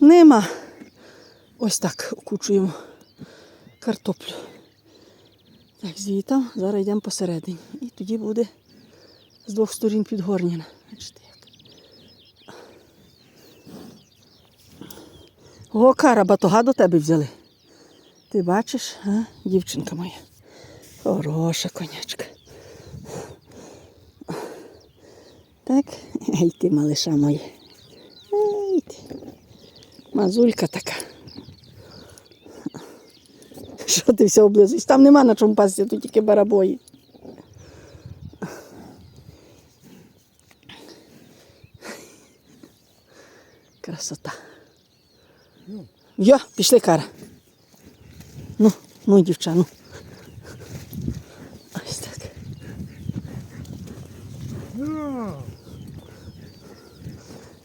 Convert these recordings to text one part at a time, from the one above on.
Нема. Ось так окучуємо картоплю. Так, звідти, зараз йдемо посередині. І тоді буде з двох сторін підгорнена. Бачите як. О, кара, батога до тебе взяли. Ти бачиш, а? дівчинка моя. Хороша конячка. Так, ей ти, малиша моя. Мазулька така. Що ти все облизуєш? Там нема на чому пасти, тут тільки барабої. Красота. Йо, пішли кара. Ну, ну, дівча, ну. Ось так.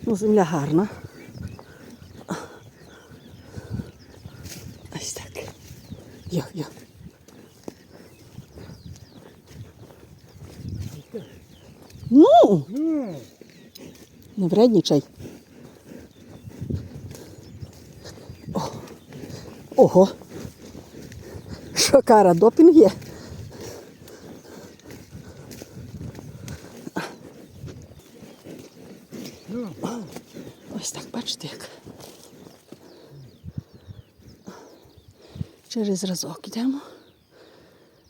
Ну, земля гарна. Ось так. Йо, йо. Ну, не вредничай. О. Ого. Що кара, допінг є? Ось так, бачите як. Через разок йдемо.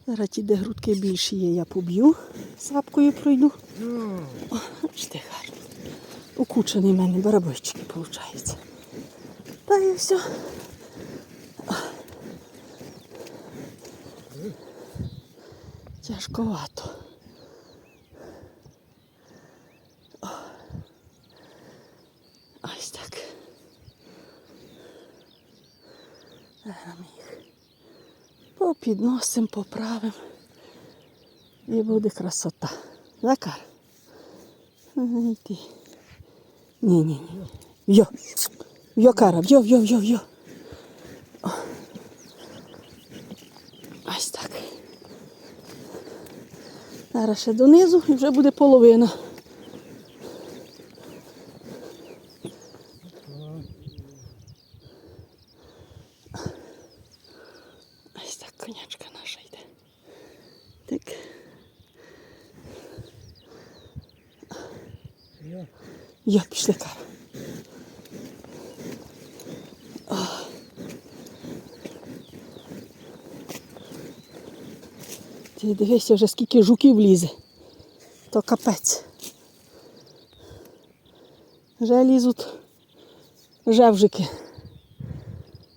Зараз ті, де грудки більші є, я поб'ю, сапкою пройду. О, бачите, гарно. Укучений в мене барабойчики, виходить. Та і все. Тяжковато. О. Ось так. Зараз ми їх попідносимо, поправимо. І буде красота. Закар. Ні, ні. Йо. Йо, кара, йо, йо, йо, йо. Ось так. Зараз ще донизу і вже буде половина. Ось так конячка наша йде. Так. Я пішли кара. Ти дивися вже скільки жуків лізе. То капець. Вже лізуть жевжики.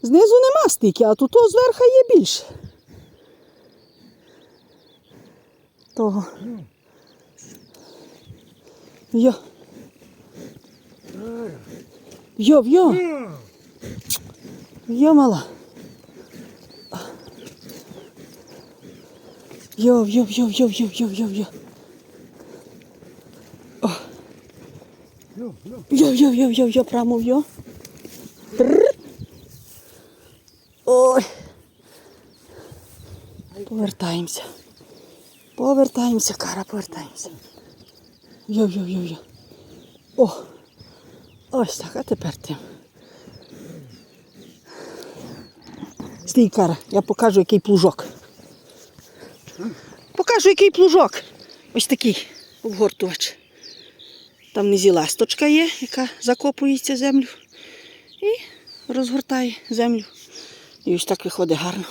Знизу нема стільки, а тут зверху є більше. Того. Йо. Йо, йо. Йо, мала. Йо, йо, йо, йо, йо, йо, йо, йо. О. Йо, йо, йо, йо, йо, прямо в йо. Ой. Повертаємося. Повертаємося, кара, повертаємося. Йо, йо, йо, йо. О. Ось так, а тепер ти. Стій, кара, я покажу, який плужок. Покажу, який плужок. Ось такий обгортувач. Там внизі ласточка є, яка закопується землю. І розгортає землю. І ось так виходить гарно.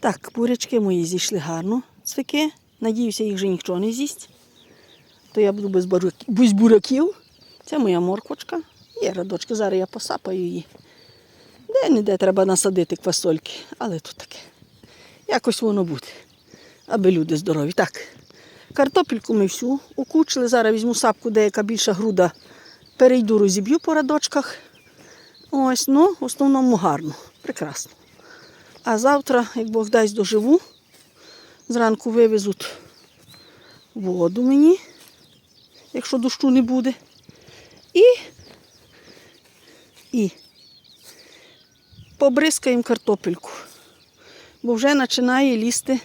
Так, бурячки мої зійшли гарно. Цвики. Надіюся, їх вже ніхто не з'їсть. То я буду без, бару- без буряків. Це моя морквочка. Є радочки, зараз я посапаю її. Де-не-де треба насадити квасольки, але тут таке. Якось воно буде, аби люди здорові. Так, картопельку ми всю укучили. Зараз візьму сапку, деяка більша груда. Перейду, розіб'ю по радочках. Ось, ну, в основному гарно, прекрасно. А завтра, як Бог дасть доживу, зранку вивезуть воду мені, якщо дощу не буде. І, і побризкаємо картопельку. Бо вже починає лізти,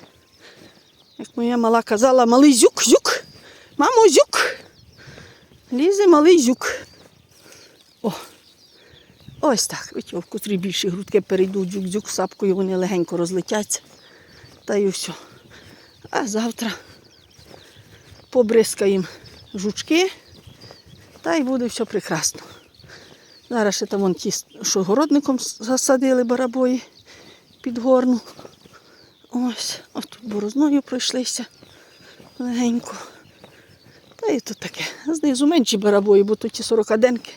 як моя мала казала, малий зюк, зюк, мамо, зюк. Лізе малий зюк. О, ось так. В котрі більші грудки перейдуть зюк-зюк сапкою, вони легенько розлетяться. Та й все. А завтра побризкаємо жучки, та й буде все прекрасно. Зараз ще там вон ті, що городником засадили барабої під горну. Ось, ось тут борозною пройшлися легенько. Та і тут таке. Знизу менші барабої, бо тут ті 40 денки,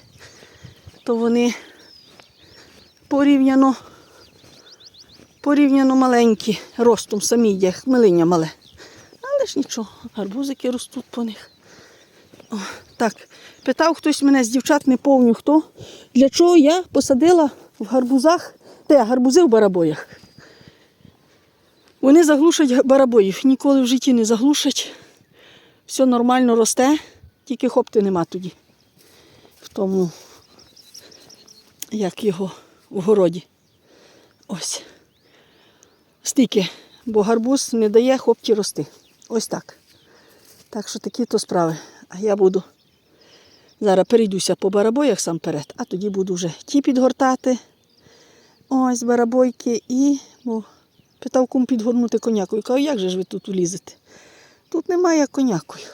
то вони порівняно, порівняно маленькі ростом самі є, хмелиння мале. Але ж нічого, гарбузики ростуть по них. О, так, питав хтось мене з дівчат, не повню хто, для чого я посадила в гарбузах, те, гарбузи в барабоях. Вони заглушать барабоїв, ніколи в житті не заглушать. Все нормально росте, тільки хопти нема тоді. В тому, як його в городі. Ось. Стільки, бо гарбуз не дає хопті рости. Ось так. Так що такі то справи. А я буду зараз перейдуся по барабоях сам перед, а тоді буду вже ті підгортати. Ось барабойки і бо питав кум підгорнути конякою. Кажу, як же ж ви тут улізете? Тут немає як конякою.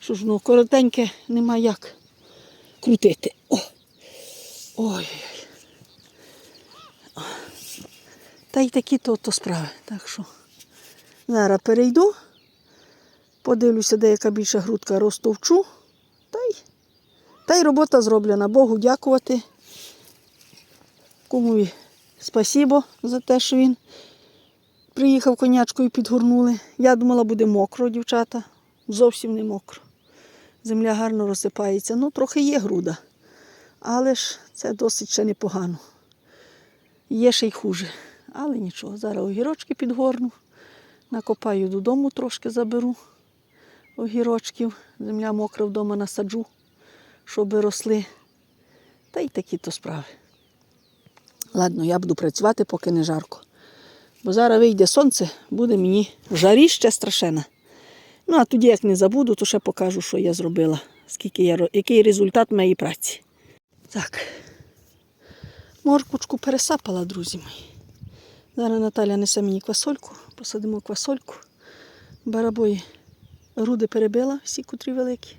Що ж, ну коротеньке нема як крутити. О! Ой. Та й такі то справи. Так що зараз перейду, подивлюся, де яка більша грудка розтовчу. Та й, та й робота зроблена. Богу дякувати. Кумові спасибо за те, що він приїхав конячкою підгорнули. Я думала, буде мокро, дівчата. Зовсім не мокро. Земля гарно розсипається. Ну, трохи є груда. Але ж це досить ще непогано. Є ще й хуже. Але нічого, зараз огірочки підгорну. Накопаю додому, трошки заберу огірочків. Земля мокра вдома насаджу, щоб росли. Та й такі то справи. Ладно, я буду працювати, поки не жарко. Бо зараз вийде сонце, буде мені жаріще страшенна. Ну, а тоді, як не забуду, то ще покажу, що я зробила, скільки я, який результат моєї праці. Так. Морквочку пересапала, друзі мої. Зараз Наталя несе мені квасольку, посадимо квасольку. Барабої груди перебила, всі котрі великі.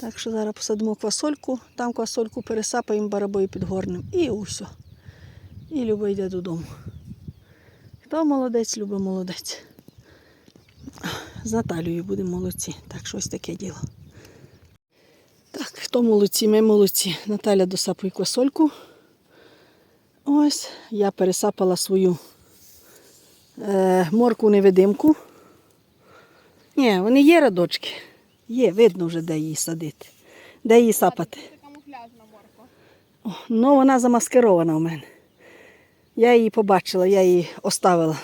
Так що зараз посадимо квасольку, там квасольку пересапаємо, барабої підгорнемо. І усе. І Люба йде додому. Хто молодець, Люба молодець. З Наталією будемо молодці. Так, щось таке діло. Так, хто молодці, ми молодці. Наталя досапує квасольку. Ось, я пересапала свою е, морку невидимку. Ні, вони є радочки. Є, видно вже, де її садити. Де її сапати. Це камуфляжна морква. О, ну, вона замаскирована у мене. Я її побачила, я її оставила.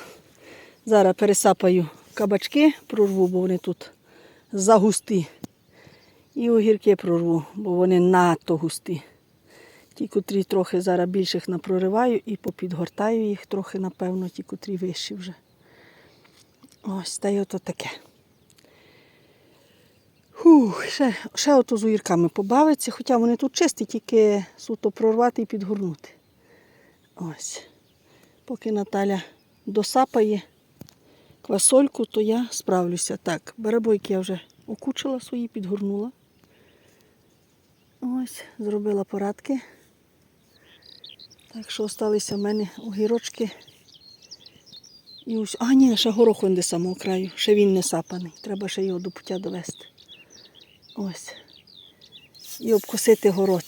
Зараз пересапаю кабачки, прорву, бо вони тут загусті. І огірки прорву, бо вони надто густі. Ті, котрі трохи зараз більших напрориваю і попідгортаю їх трохи, напевно, ті, котрі вищі вже. Ось, та й ото таке. Фух, ще, ще ото з огірками побавиться, хоча вони тут чисті, тільки суто прорвати і підгорнути. Ось. Поки Наталя досапає квасольку, то я справлюся. Так, барабойки я вже окучила свої, підгорнула. Ось, зробила порадки. Так що залишилися в мене огірочки. І ось, а ні, ще горох он де самого краю. Ще він не сапаний. Треба ще його до пуття довести. Ось. І обкосити город.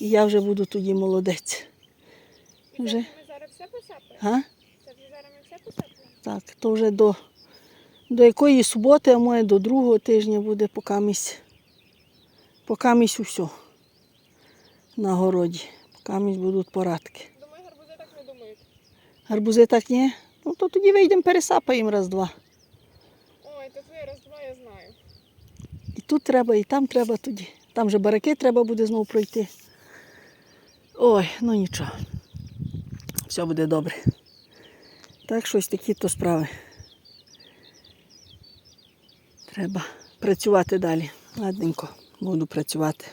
І я вже буду тоді молодець. Вже. Ми зараз все посапаємо? Це вже зараз ми все посапаємо? Так, то вже до, до якої суботи, а може до другого тижня буде покамість. Покамість усе. На городі. Покамість будуть порадки. Думаю, гарбузи так не думають. Гарбузи так ні? Ну то тоді вийдемо, пересапаємо раз-два. Ой, то твоє раз-два я знаю. І тут треба, і там треба тоді. Там же бараки треба буде знову пройти. Ой, ну нічого. Все буде добре. Так, щось такі то справи. Треба працювати далі. Ладненько. буду працювати.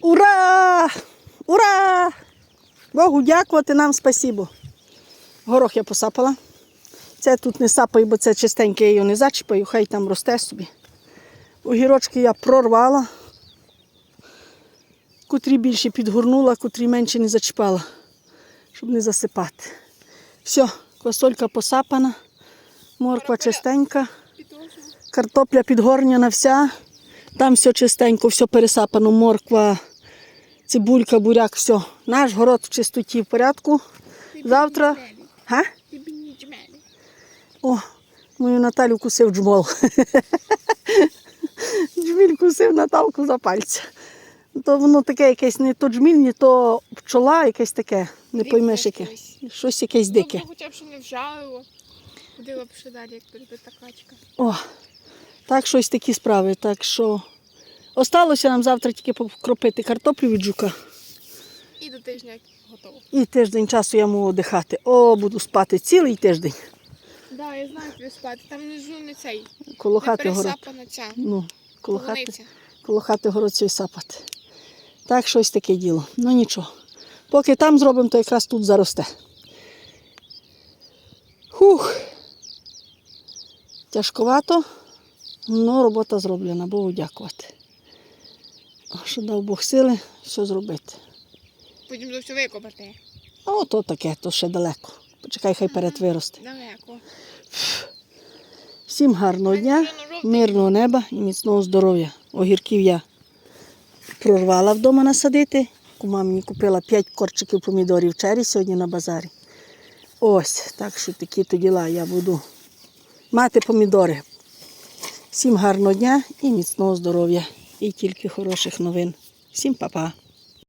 Ура! Ура! Богу дякувати нам спасибо. Горох я посапала. Це тут не сапаю, бо це чистеньке, я його не зачіпаю, хай там росте собі. Огірочки я прорвала, котрі більше підгорнула, котрі менше не зачіпала, щоб не засипати. Все, квасолька посапана, морква чистенька, картопля підгорняна вся. Там все чистенько, все пересапано, морква, цибулька, буряк, все. Наш город в чистоті в порядку. Завтра. Га? О, мою Наталю кусив джмол. Джміль кусив Наталку за пальця. То воно таке якесь не то джміль, не то пчола, якесь таке, не поймеш яке. Щось. Якесь дике. Добре, хоча б що не вжалило. Ходила б ще далі, як перебита качка. О, так щось такі справи. Так що осталося нам завтра тільки покропити картоплю від жука. І до тижня готово. І тиждень часу я можу одихати. О, буду спати цілий тиждень. Да, я знаю, тобі спати. Там внизу не цей. Коло хати город. Ну, коло хати. коло хати город цей сапати. Так, щось таке діло. Ну нічого. Поки там зробимо, то якраз тут заросте. Хух. Тяжковато, але робота зроблена, Богу дякувати. А Що дав Бог сили, все зробити. Потім до всього викопати. А ото таке, то ще далеко. Почекай, хай перед виросте. Далеко. Всім гарного дня, мирного неба і міцного здоров'я. Огірків я прорвала вдома насадити. Кума мені купила 5 корчиків помідорів чері сьогодні на базарі. Ось, так що такі то діла. Я буду мати помідори. Всім гарного дня і міцного здоров'я. І тільки хороших новин. Всім па-па.